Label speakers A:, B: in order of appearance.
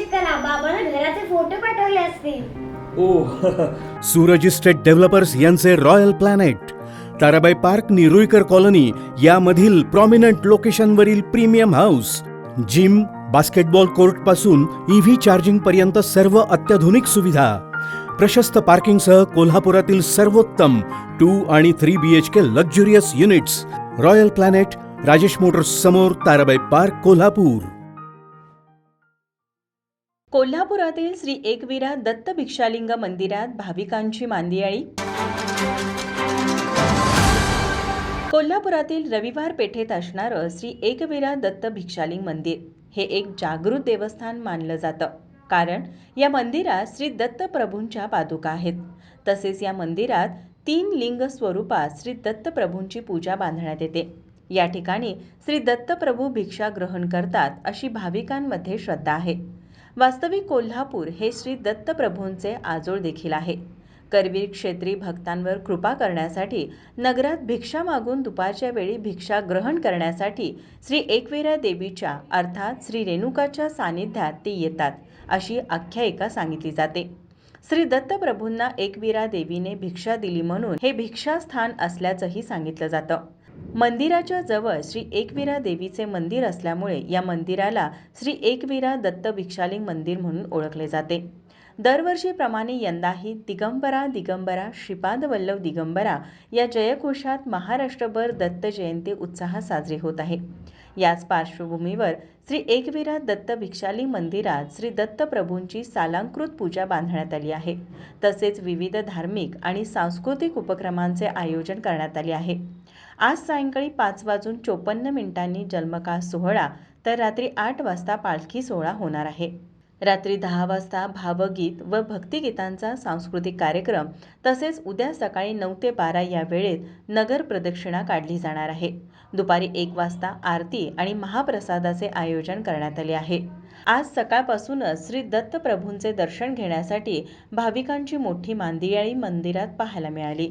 A: Check करा. बाबांना घराचे फोटो पाठवले असतील.
B: ओ सूरज इस्टेट डेव्हलपर्स यांचे royal planet Tarabai park Niruikar colony यामधील प्रॉमिनंट लोकेशनवरील प्रीमियम हाऊस जिम बास्केटबॉल कोर्टपासून ईव्ही चार्जिंग पर्यंत सर्व अत्याधुनिक सुविधा. प्रशस्त पार्किंगसह कोल्हापुरातील सर्वोत्तम टू आणि three B H K luxurious units royal planet Rajesh motors समोर ताराबाई पार्क कोल्हापूर.
C: कोल्हापुरातील श्री एकविरा दत्त भिक्षालिंग मंदिरात भाविकांची मांदियाळी. कोल्हापुरातील रविवार पेठेत असणारं श्री एकविरा दत्त भिक्षालिंग मंदिर हे एक जागृत देवस्थान मानलं जातं. कारण या मंदिरात श्री दत्त प्रभूंच्या पादुका आहेत. तसेच या मंदिरात तीन लिंग स्वरूपात श्री दत्त प्रभूंची पूजा बांधण्यात येते. या ठिकाणी श्री दत्त प्रभू भिक्षा ग्रहण करतात अशी भाविकांमध्ये श्रद्धा आहे. वास्तविक कोल्हापूर हे श्री दत्त प्रभूंचे आजोळ देखील आहे. करवीर क्षेत्री भक्तांवर कृपा करण्यासाठी नगरात भिक्षा मागून दुपारच्या वेळी भिक्षा ग्रहण करण्यासाठी श्री एकविरा देवीच्या अर्थात श्री रेणुकाच्या सानिध्यात ते येतात अशी आख्यायिका सांगितली जाते. श्री दत्तप्रभूंना एकविरा देवीने भिक्षा दिली म्हणून हे भिक्षास्थान असल्याचंही सांगितलं जातं. मंदिराच्या जवळ श्री एकविरा देवीचे मंदिर असल्यामुळे या मंदिराला श्री एकविरा दत्त भिक्षालिंग मंदिर म्हणून ओळखले जाते. दरवर्षीप्रमाणे यंदाही दिगंबरा दिगंबरा श्रीपाद वल्लभ दिगंबरा या जयघोषात महाराष्ट्रभर दत्त जयंती उत्साहात साजरी होत आहे. याच पार्श्वभूमीवर श्री एकविरा दत्त भिक्षाली मंदिरात श्री दत्त प्रभूंची सालांकृत पूजा बांधण्यात आली आहे. तसेच विविध धार्मिक आणि सांस्कृतिक उपक्रमांचे आयोजन करण्यात आले आहे. आज सायंकाळी पाच वाजून चोपन्न मिनिटांनी जन्मकाळ सोहळा तर रात्री आठ वाजता पालखी सोहळा होणार आहे. रात्री दहा वाजता भावगीत व भक्तिगीतांचा सांस्कृतिक कार्यक्रम तसेच उद्या सकाळी नऊ ते बारा या वेळेत नगर प्रदक्षिणा काढली जाणार आहे. दुपारी एक वाजता आरती आणि महाप्रसादाचे आयोजन करण्यात आले आहे. आज सकाळपासूनच श्री दत्त प्रभूंचे दर्शन घेण्यासाठी भाविकांची मोठी मांदियाळी मंदिरात पाहायला मिळाली.